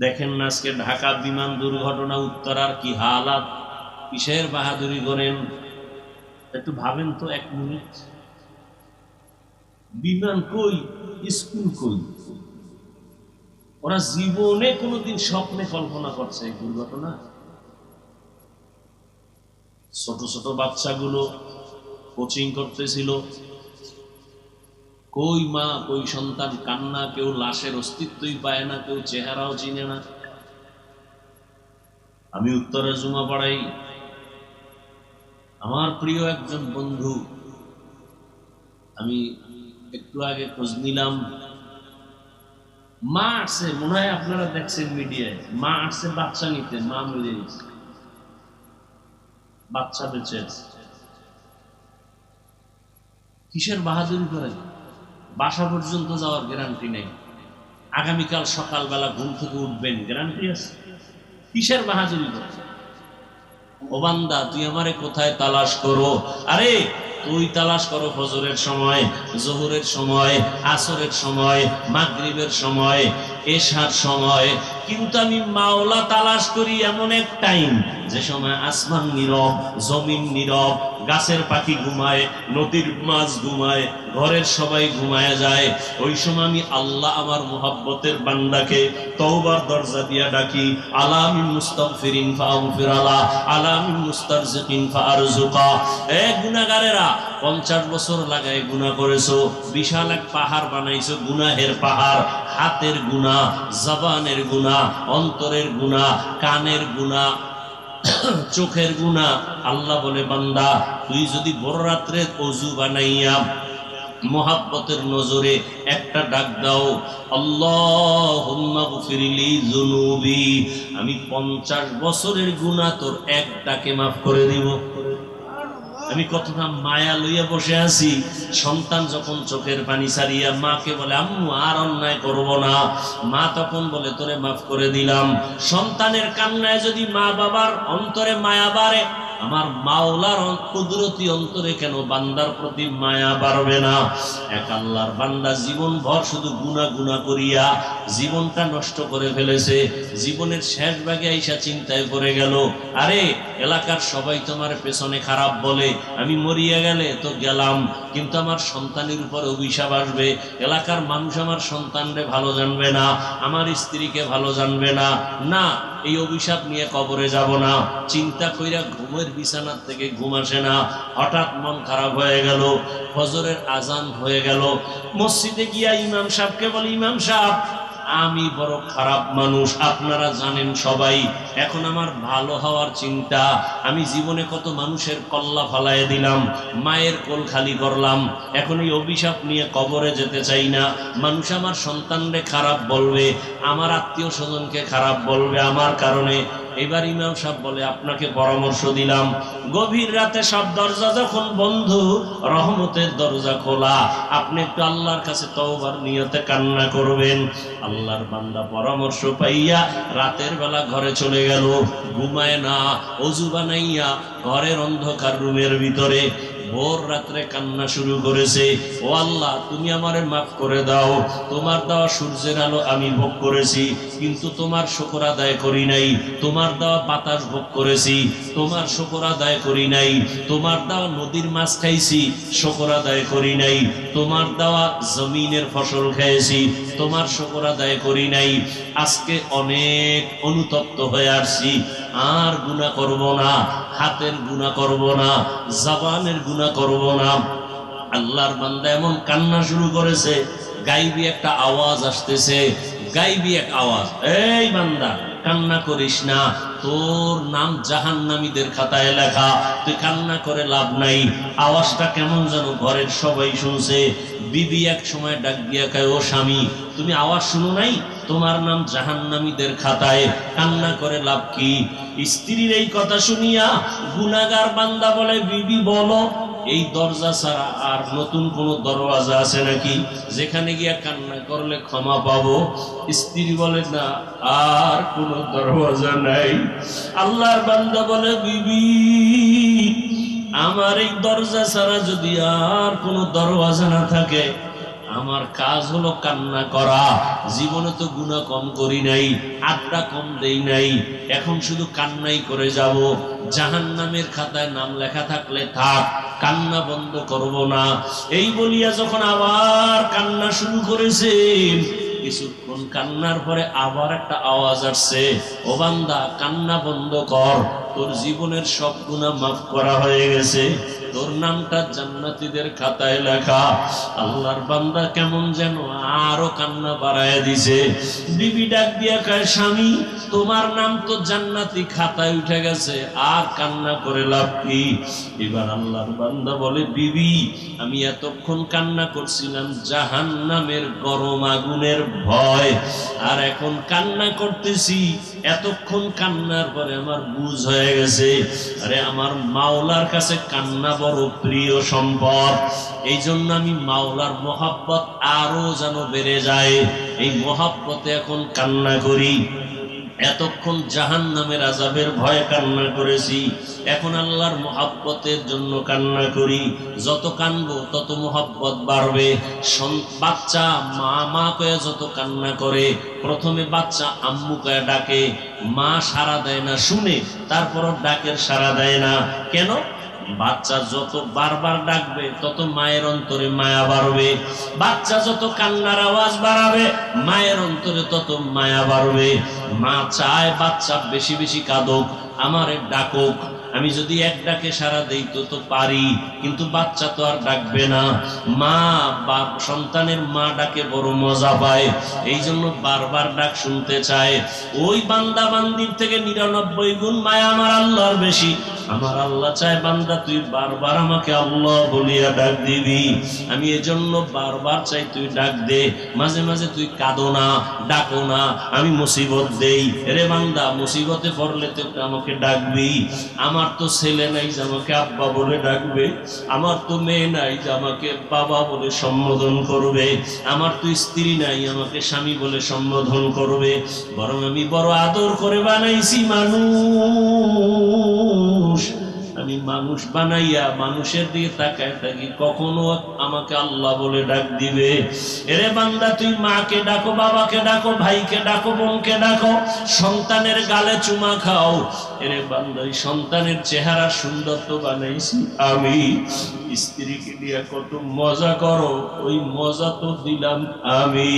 দেখেন না আজকে ঢাকা বিমান দুর্ঘটনা, উত্তরার কি হালাত? কিসের বাহাদুরি করেন? একটু ভাবেন তো এক মিনিট। বিমান কই? স্কুল কই? ওরা জীবনে কোনোদিন স্বপ্নে কল্পনা করছে এই দুর্ঘটনা? ছোট ছোট বাচ্চাগুলো কোচিং করতেছিল। কই মা, কই সন্তান, কান্না, কেউ লাশের অস্তিত্বই পায় না, কেউ চেহারাও চিনে না। আমি উত্তরে জুমা পড়াই। আমার প্রিয় একজন বন্ধু, আমি একটু আগে খোঁজ নিলাম। মা আসছে, মনে হয় আপনারা দেখছেন মিডিয়ায়। মা আসছে, বাচ্চা নিতে, মা মরে গেছে বাচ্চা বেঁচে কিসের বাহাদুরি করেন বাসা পর্যন্ত যাওয়ার গ্যারান্টি নেই। আগামীকাল সকালবেলা ঘুম থেকে উঠবেন গ্যারান্টি আছে। কিসের বাহাজুরি করছে ও বান্দা, তুই আমারে কোথায় তালাশ করো? আরে, তুই তালাশ করো ফজরের সময়, জোহরের সময়, আসরের সময়, মাগরিবের সময়, এশার সময় কিন্তু আমি মাওলা তালাশ করি এমন এক টাইম। যে সময় আসমান নীরব, জমিন নীরব, গাছের পাখি ঘুমায়, নদীর মাছ ঘুমায়, ঘরের সবাই ঘুমায় যায়। ওই সময় আমি আল্লাহ আমার মোহাব্বতের বান্দাকে তওবার দরজা দিয়া ডাকি। আলামি মুস্তাগফিরিন ফাগফির আলা আলামি মুস্তারজিকিন ফারজুকা এ গুনাহগারেরা 50 বছর লাগায় গুনাহ করেছ, বিশাল এক পাহাড় বানাইছো, গুনাহের পাহাড়। হাতের গুণা জবানের গুনাহ, অন্তরের গুণা কানের গুনাহ, চোখের গুণা আল্লাহ বলে, বান্দা, তুই যদি বড় রাত্রে অজু বানাইয়া মোহাব্বতের নজরে একটা ডাক দাও আল্লাহ ফিরিলি জুনুবি আমি পঞ্চাশ বছরের গুণা তোর এক ডাকে মাফ করে দিব। আমি কতটা মায়া লইয়া বসে আছি। সন্তান যখন চোখের পানি সারিয়া মাকে বলে, আম্মু, আর অন্যায় করব না। মা তখন বলে, তোরে মাফ করে দিলাম। সন্তানের কান্নায় যদি মা বাবার অন্তরে মায়া বাড়ে আমার মাওলার কুদরতি অন্তরে কেন বান্দার প্রতি মায়া বাড়বে না? এক আল্লাহর বান্দা জীবন ভর শুধু গুনা গুনা করিয়া জীবনটা নষ্ট করে ফেলেছে। জীবনের শেষ ভাগে আইসা চিন্তায় পড়ে গেল। আরে, এলাকার সবাই তোমার পেছনে খারাপ বলে, আমি মরিয়া গেলে তো গেলাম, কিন্তু আমার সন্তানের উপর অভিশাপ আসবে। এলাকার মানুষ আমার সন্তানরে ভালো জানবে না, আমার স্ত্রীকে ভালো জানবে না। না এই অভিশাপ নিয়ে কবরে যাব না। চিন্তা কইরা ঘুমের বিছানার থেকে ঘুম আসে না। হঠাৎ মন খারাপ হয়ে গেল, ফজরের আজান হয়ে গেল। মসজিদে গিয়া ইমাম সাহেবকে বলি, ইমাম সাহেব আমি বড় খারাপ মানুষ, আপনারা জানেন সবাই। এখন আমার ভালো হওয়ার চিন্তা, আমি জীবনে কত মানুষের কল্লা ফালায় দিলাম, মায়ের কোল খালি করলাম, এখন এই অভিশাপ নিয়ে কবরে যেতে চাই না। মানুষ আমার সন্তানরে খারাপ বলবে, আমার আত্মীয় স্বজনকে খারাপ বলবে, আমার কারণে এবার ইমাম সাহেব বলে, আপনাকে পরামর্শ দিলাম। গভীর রাতে সব দরজা যখন বন্ধ, রহমতের দরজা খোলা। আপনি একটু আল্লাহর কাছে তওবার নিয়তে কান্না করবেন। আল্লাহর বান্দা পরামর্শ পাইয়া রাতের বেলা ঘরে চলে গেল। ঘুমায় না, অজু বানাইয়া ঘরের অন্ধকার রুমের ভিতরে। ভোর রাত্রে কান্না শুরু করেছে। ও আল্লাহ, তুমি আমারে মাফ করে দাও। তোমার দেওয়া সূর্যের আলো আমি ভোগ করেছি, কিন্তু তোমার শকর আদায় করি নাই। তোমার দেওয়া বাতাস ভোগ করেছি, তোমার শকর আদায় করি নাই। তোমার দেওয়া নদীর মাছ খাইছি, শকর আদায় করি নাই। তোমার দেওয়া জমিনের ফসল খেয়েছি তোমার শকর আদায় করি নাই। আজকে অনেক অনুতপ্ত হয়ে আসছি। আর গুণা করব না, হাতের গুণা করব না, জবানের গুণা করব না। আল্লাহর বান্দা এমন কান্না শুরু করেছে, গাইবি একটা আওয়াজ আসতেছে, গাইবি এক আওয়াজ, এই বান্দা, কান্না করিস না, তোর নাম জাহান্নামীদের খাতায় লেখা, তুই কান্না করে লাভ নাই। আওয়াজটা কেমন যেন ঘরের সবাই শুনছে বিবি এক সময় ডাক দিয়া কয়, ও স্বামী, তুমি আওয়াজ শুনো নাই? তোমার নাম জাহান্নামীদের খাতায়। কান্না করে লাভ কি? স্ত্রীর এই কথা শুনিয়া গুনাগার বান্দা বলে, বিবি, বলো, এই দরজা ছাড়া আর নতুন কোন দরওয়াজা আছে নাকি? যেখানে গিয়া কান্না করলে ক্ষমা পাবো? স্ত্রী বলে, না, আর কোন দরওয়াজা নাই। আল্লাহর বান্দা বলে, বিবি আমার এই দরজা ছাড়া যদি আর কোনো দরওয়াজা না থাকে, আমার কাজ হলো কান্না করা। জীবনে তো গুণা কম করি নাই, আড্ডা কম দেই নাই, এখন শুধু কান্নাই করে যাব। জাহান নামের খাতায় নাম লেখা থাকলে থাক, কান্না বন্ধ করব না। এই বলিয়া যখন আবার কান্না শুরু করেছেন কিছুক্ষণ কান্নার পরে আবার একটা আওয়াজ আসছে, ও বান্দা, কান্না বন্ধ কর। তোর জীবনের সব গুণা মাফ করা হয়ে গেছে। তোর নামটা জান্নাতীদের খাতায় লেখা। আল্লাহর বান্দা কেমন যেন আরও কান্না বাড়ায় দিছে। বিবি ডাক দিয়া কয়, স্বামী, তোমার নাম তো জান্নাতি খাতায় উঠে গেছে, আর কান্না করে লাভ কি? এবার আল্লাহর বান্দা বলে, বিবি, আমি এতক্ষণ কান্না করছিলাম জাহান নামের গরম আগুনের ভয়, আর এখন কান্না করতেছি। এতক্ষণ কান্নার পরে আমার বুঝ হয়ে গেছে, আরে আমার মাওলার কাছে কান্না বড় প্রিয় সম্পদ। এই জন্য আমি মাওলার মহাব্বত আরও যেন বেড়ে যায়। এই মহাব্বতে এখন কান্না করি। এতক্ষণ জাহান নামের আজাবের ভয়ে কান্না করেছি। এখন আল্লাহর মহাব্বতের জন্য কান্না করি। যত কানবো, তত মহাব্বত বাড়বে। বাচ্চা মা মা কয়ে যত কান্না করে, প্রথমে বাচ্চা আম্মু কয়ে ডাকে। মা সারা দেয় না, শুনে, তারপরও ডাকের সারা দেয় না। কেন? বাচ্চা যত বারবার ডাকবে, তত মায়ের অন্তরে মায়া বাড়বে। বাচ্চা যত কান্নার আওয়াজ বাড়াবে, মায়ের অন্তরে তত মায়া বাড়বে। মা চায় বাচ্চা বেশি বেশি কাঁদুক, আমারে ডাকুক। আমি যদি এক ডাকে সারা দেই তো তো পারি, কিন্তু বাচ্চা তো আর ডাকবে না। মা, বা, সন্তানের মা ডাকে বড় মজা পায় এই জন্য বারবার ডাক শুনতে চায়। ওই বান্দা বান্দির থেকে নিরানব্বই গুণ মায়া আমার আল্লাহর বেশি। আমার আল্লাহ চায়, বান্দা, তুই বারবার আমাকে আল্লাহ বলিয়া ডাক দিবি। আমি এজন্য বারবার চাই তুই ডাক দে। মাঝে মাঝে তুই কাঁদো না, ডাকো না, আমি মুসিবত দেই। রে বান্দা, মুসিবতে পড়লে তো আমাকে ডাকবি। আমার তো ছেলে নাই যে আমাকে আব্বা বলে ডাকবে। আমার তো মেয়ে নাই যে আমাকে বাবা বলে সম্বোধন করবে। আমার তো স্ত্রী নাই, আমাকে স্বামী বলে সম্বোধন করবে। বরং আমি বড় আদর করে বানাইছি মানুষ। আমি মানুষ বানাইয়া মানুষের দিকে তাকায় থাকি, কখনো আমাকে আল্লাহ বলে ডাক দিবে। এরে বান্দা, তুই মাকে ডাকো, বাবাকে ডাকো, ভাইকে ডাকো, বোনকে ডাকো, সন্তানের গালে চুমা খাও। এরে বান্দা সন্তানের চেহারা সুন্দর তো বানাইছি আমি। স্ত্রীকে দিয়ে কত মজা করো, ওই মজা তো দিলাম আমি।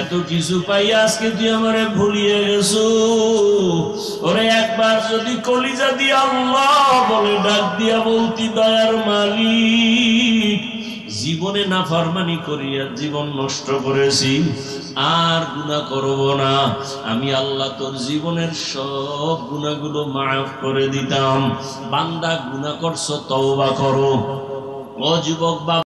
এত কিছু পাই আজকে তুই আমারে ভুলিয়ে গেছো। ওরে একবার যদি কলিজা দিয়ে আল্লাহ বলে ডাক দিয়া বলতি, দয়ার মালিক, জীবনে না ফারমানি করিয়া জীবন নষ্ট করেছি, আর গুণা করব না। আমি আল্লাহ তোর জীবনের সব গুণাগুলো মাফ করে দিতাম। বান্দা গুণা করছ, তওবা করো। ও যুবক বাবা